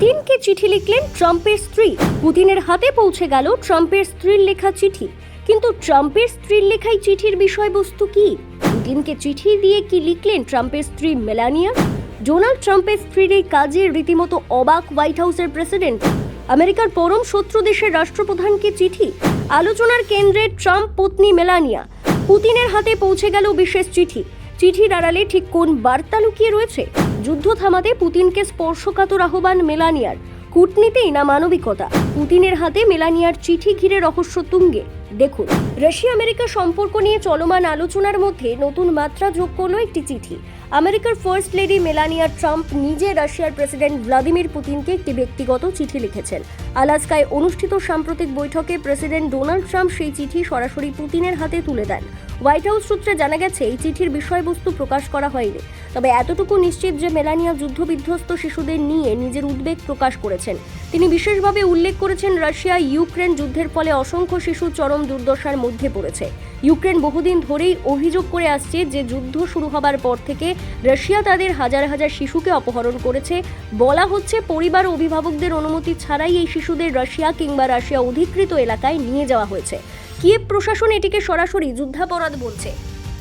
পুতিনকে চিঠি লিখলেন ট্রাম্পের স্ত্রী। পুতিনের হাতে পৌঁছে গেল ট্রাম্পের স্ত্রীর লেখা চিঠি। কিন্তু ট্রাম্পের স্ত্রীর লেখাই চিঠির বিষয়বস্তু কি? পুতিনকে চিঠি দিয়ে কি লিখলেন ট্রাম্পের স্ত্রী মেলানিয়া? ডোনাল্ড ট্রাম্পের স্ত্রীর এই কাজে রীতিমতো অবাক হোয়াইট হাউসের প্রেসিডেন্ট। আমেরিকার পরম শত্রু দেশের রাষ্ট্রপ্রধানকে চিঠি। আলোচনার কেন্দ্রে ট্রাম্প পত্নী মেলানিয়া। পুতিনের হাতে পৌঁছে গেল বিশেষ চিঠি। চিঠির আড়ালে ঠিক কোন বার্তা লুকিয়ে রয়েছে? যুদ্ধ থামাতে পুতিনকে স্পর্শকাতর আহ্বান মেলানিয়ার। কূটনীতিই না মানবিকতা? পুতিনের হাতে মেলানিয়ার চিঠি ঘিরে রহস্য তুঙ্গে। দেখুন রাশিয়া আমেরিকা সম্পর্ক নিয়ে চলমান আলোচনার মধ্যে নতুন মাত্রা যোগ করল একটি চিঠি। আমেরিকার ফার্স্ট লেডি মেলানিয়া ট্রাম্প নিজে রাশিয়ার প্রেসিডেন্ট ভ্লাদিমির পুতিনকে একটি ব্যক্তিগত চিঠি লিখেছেন। আলাস্কায় অনুষ্ঠিত সাম্প্রতিক বৈঠকে প্রেসিডেন্ট ডোনাল্ড ট্রাম্প সেই চিঠি সরাসরি পুতিনের হাতে তুলে দেন। হোয়াইট হাউস সূত্রে জানা গেছে, এই চিঠির বিষয়বস্তু প্রকাশ করা হয়নি। তবে এতটুকু নিশ্চিত যে মেলানিয়া যুদ্ধবিধ্বস্ত শিশুদের নিয়ে নিজের উদ্বেগ প্রকাশ করেছেন। তিনি বিশেষভাবে উল্লেখ করেছেন, রাশিয়া ইউক্রেন যুদ্ধের ফলে অসংখ্য শিশু চরম দুর্দশার মধ্যে পড়েছে। ইউক্রেন বহুদিন ধরেই অভিযোগ করে আসছে যে, যুদ্ধ শুরু হবার পর থেকে রাশিয়া তাদের হাজার হাজার শিশুকে অপহরণ করেছে। বলা হচ্ছে, পরিবার অভিভাবকদের অনুমতি ছাড়াই এই শিশুদের রাশিয়া কিংবা রাশিয়া অধিকৃত এলাকায় নিয়ে যাওয়া হয়েছে। কিয়েভ প্রশাসন এটিকে সরাসরি যুদ্ধাপরাধ বলছে।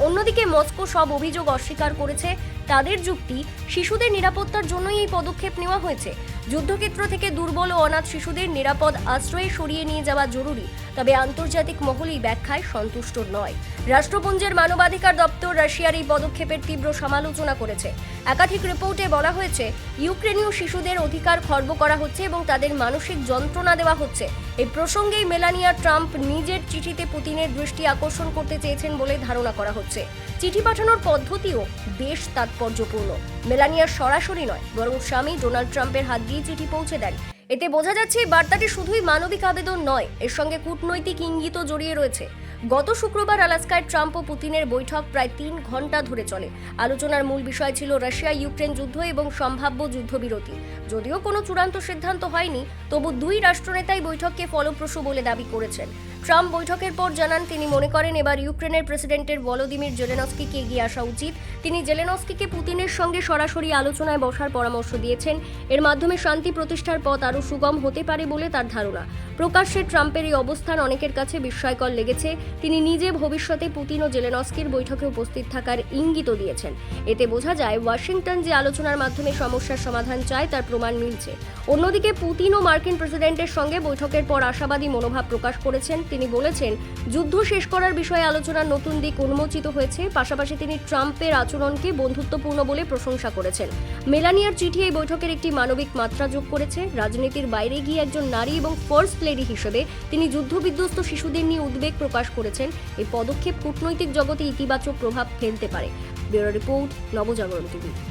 অন্যদিকে মস্কো সব অভিযোগ অস্বীকার করেছে। তাদের যুক্তি, শিশুদের নিরাপত্তার জন্যই এই পদক্ষেপ নেওয়া হয়েছে। যুদ্ধক্ষেত্র থেকে দুর্বল ও অনাথ শিশুদের নিরাপদ আশ্রয়ে সরিয়ে নিয়ে যাওয়া জরুরি, তবে আন্তর্জাতিক মহল এই ব্যাখ্যায় সন্তুষ্ট নয়। রাষ্ট্রপুঞ্জের মানবাধিকার দপ্তর রাশিয়ার এই পদক্ষেপের তীব্র সমালোচনা করেছে। একাধিক রিপোর্টে বলা হয়েছে, ইউক্রেনীয় শিশুদের অধিকার খর্ব করা হচ্ছে এবং তাদের মানসিক যন্ত্রণা দেওয়া হচ্ছে। এই প্রসঙ্গেই মেলানিয়া ট্রাম্প নিজের চিঠিতে পুতিনের দৃষ্টি আকর্ষণ করতে চেয়েছেন বলে ধারণা করা হচ্ছে। চিঠি পাঠানোর পদ্ধতিও বেশ তাৎপর্যপূর্ণ। মেলানিয়া সরাসরি নয়, বরং স্বামী ডোনাল্ড ট্রাম্পের হাত দিয়ে চিঠি পৌঁছে দেন। এতে বোঝা যাচ্ছে এই বার্তাটি শুধুই মানবিক আবেদন নয়, এর সঙ্গে কূটনৈতিক ইঙ্গিতও জড়িয়ে রয়েছে। গত শুক্রবার আলাস্কায় ট্রাম্প ও পুতিনের বৈঠক প্রায় তিন ঘণ্টা ধরে চলে। আলোচনার মূল বিষয় ছিল রাশিয়া ইউক্রেন যুদ্ধ এবং সম্ভাব্য যুদ্ধবিরতি। যদিও কোনো চূড়ান্ত সিদ্ধান্ত হয়নি, তবু দুই রাষ্ট্রনেতাই বৈঠককে ফলপ্রসূ বলে দাবি করেছেন। ট্রাম্প বৈঠকের পর জানান, তিনি মনে করেন, এবার ইউক্রেনের প্রেসিডেন্টের ভলোদিমির জেলেনস্কিকে এগিয়ে আসা উচিত। তিনি জেলেনস্কিকে পুতিনের সঙ্গে সরাসরি আলোচনায় বসার পরামর্শ দিয়েছেন। এর মাধ্যমে শান্তি প্রতিষ্ঠার পথ আরও সুগম হতে পারে বলে তার ধারণা। প্রকাশ্যে ট্রাম্পের এই অবস্থান অনেকের কাছে বিস্ময়কর লেগেছে। তিনি নিজে ভবিষ্যতে পুতিন ও জেলেনস্কির বৈঠকে উপস্থিত থাকার ইঙ্গিতও দিয়েছেন। এতে বোঝা যায়, ওয়াশিংটন যে আলোচনার মাধ্যমে সমস্যার সমাধান চায়, তার প্রমাণ মিলছে। অন্যদিকে পুতিন ও মার্কিন প্রেসিডেন্টের সঙ্গে বৈঠকের পর আশাবাদী মনোভাব প্রকাশ করেছেন। তিনি বলেছেন, যুদ্ধ শেষ করার বিষয়ে আলোচনার নতুন দিক উন্মোচিত হয়েছে, পাশাপাশি তিনি ট্রাম্পের আচরণকে বন্ধুত্বপূর্ণ বলে প্রশংসা করেছেন। মেলানিয়ার চিঠি এই বৈঠকের একটি মানবিক মাত্রা যোগ করেছে। রাজনীতির বাইরে গিয়ে একজন নারী এবং ফার্স্ট লেডি হিসেবে তিনি যুদ্ধবিধ্বস্ত শিশুদের নিয়ে উদ্বেগ প্রকাশ করেছেন। এই পদক্ষেপ কূটনৈতিক জগতে ইতিবাচক প্রভাব ফেলতে পারে। Bureau report Nabajagaran TV.